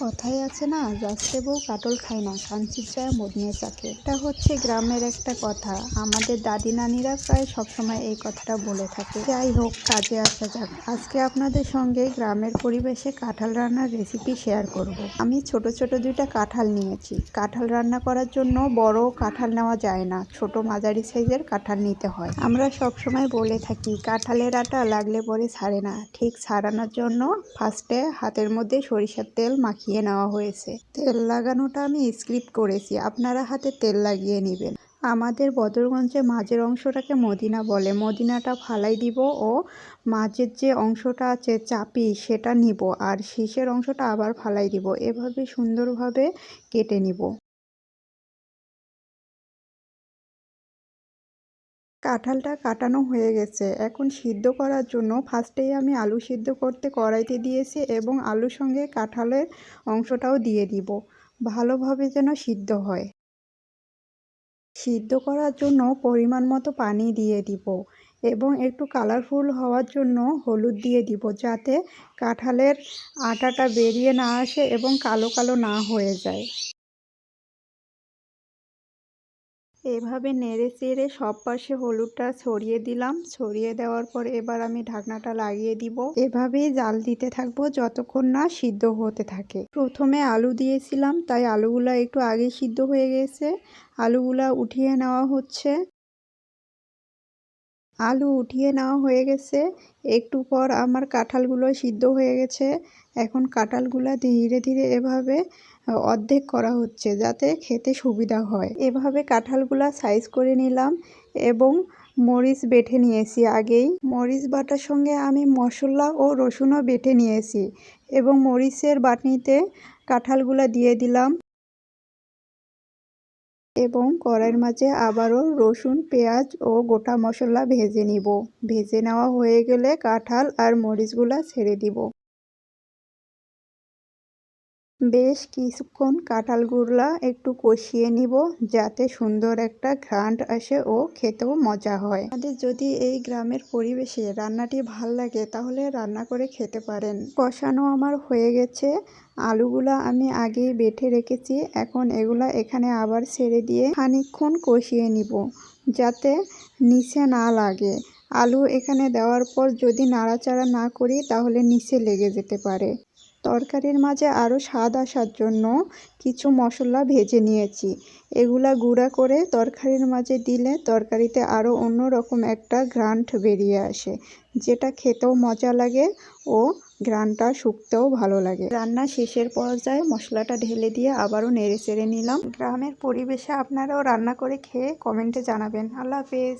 কথায় আছে না, যাচ্ছে বউ কাটল খায় না কাঞ্চির চায় মদনে চাকে। এটা হচ্ছে গ্রামের একটা কথা। আমাদের দাদি নানিরা প্রায় সবসময় এই কথাটা বলে থাকে। যাই হোক, কাজে আসা যাক। আজকে আপনাদের সঙ্গে গ্রামের পরিবেশে কাঁঠাল রান্নার রেসিপি শেয়ার করব। আমি ছোট ছোট দুইটা কাঁঠাল নিয়েছি। কাঁঠাল রান্না করার জন্য বড় কাঁঠাল নেওয়া যায় না। ছোট মাঝারি সাইজের কাঁঠাল নিতে হয়। আমরা সবসময় বলে থাকি, কাঁঠালের আটা লাগলে পরে ছাড়ে না। ঠিক ছাড়ানোর জন্য ফার্স্টে হাতের মধ্যে সরিষার তেল মাখিয়ে নেওয়া হয়েছে। তেল লাগানোটা আমি স্ক্রিপ্ট করেছি। আপনারা হাতে তেল লাগিয়ে নেবেন। আমাদের বদরগঞ্জে মাঝের অংশটাকে মদিনা বলে। মদিনাটা ফালাই দিব ও মাঝের যে অংশটা আছে চাপি সেটা নিব আর শীষের অংশটা আবার ফালাই দিব। এভাবে সুন্দরভাবে কেটে নিব। কাঁঠালটা কাটানো হয়ে গেছে। এখন সিদ্ধ করার জন্য ফার্স্টেই আমি আলু সিদ্ধ করতে কড়াইতে দিয়েছি এবং আলুর সঙ্গে কাঁঠালের অংশটাও দিয়ে দিব। ভালোভাবে যেন সিদ্ধ হয়। সিদ্ধ করার জন্য পরিমাণ মতো পানি দিয়ে দিব এবং একটু কালারফুল হওয়ার জন্য হলুদ দিয়ে দিব যাতে কাঁঠালের আটাটা বেরিয়ে না আসে এবং কালো কালো না হয়ে যায়। এভাবে নেড়ে চেড়ে সব পাশে হলুদটা ছড়িয়ে দিলাম। ছড়িয়ে দেওয়ার পর এবার আমি ঢাকনাটা লাগিয়ে দিব। এভাবেই জাল দিতে থাকব যতক্ষণ না সিদ্ধ হতে থাকে। প্রথমে আলু দিয়েছিলাম, তাই আলুগুলা একটু আগে সিদ্ধ হয়ে গেছে। আলুগুলা উঠিয়ে নেওয়া হচ্ছে। আলু উঠিয়ে নেওয়া হয়ে গেছে। একটু পর আমার কাঁঠালগুলো সিদ্ধ হয়ে গেছে। এখন কাঁঠালগুলো ধীরে ধীরে এভাবে অর্ধেক করা হচ্ছে যাতে খেতে সুবিধা হয়। এভাবে কাঁঠালগুলা সাইজ করে নিলাম এবং মরিচ বেটে নিয়েছি আগেই। মরিচ বাটার সঙ্গে আমি মশলা ও রসুনও বেটে নিয়েছি এবং মরিচের বাটনিতে কাঁঠালগুলা দিয়ে দিলাম। এবং কড়াইয়ের মাঝে আবারও রসুন, পেঁয়াজ ও গোটা মশলা ভেজে নিব। ভেজে নেওয়া হয়ে গেলে কাঁঠাল আর মরিচগুলা ছেড়ে দিব। বেশ কিছুক্ষণ কাঁঠালগুলা একটু কষিয়ে নিব, যাতে সুন্দর একটা ঘ্রান্ট আসে ও খেতেও মজা হয়। আমাদের যদি এই গ্রামের পরিবেশে রান্নাটি ভালো লাগে, তাহলে রান্না করে খেতে পারেন। কষানো আমার হয়ে গেছে। আলুগুলা আমি আগেই বেটে রেখেছি, এখন এগুলা এখানে আবার ছেড়ে দিয়ে খানিক্ষণ কষিয়ে নিব, যাতে নিচে না লাগে। আলু এখানে দেওয়ার পর যদি নাড়াচাড়া না করি, তাহলে নিচে লেগে যেতে পারে। তরকারির মাঝে আরও স্বাদ আসার জন্য কিছু মশলা ভেজে নিয়েছি। এগুলা গুঁড়া করে তরকারির মাঝে দিলে তরকারিতে আরও অন্যরকম একটা ঘ্রান্ট বেরিয়ে আসে, যেটা খেতেও মজা লাগে ও ঘ্রানটা শুকতেও ভালো লাগে। রান্না শেষের পর্যায়ে মশলাটা ঢেলে দিয়ে আবারও নেড়ে চেড়ে নিলাম। গ্রামের পরিবেশে আপনারাও রান্না করে খেয়ে কমেন্টে জানাবেন। আল্লাহ হাফেজ।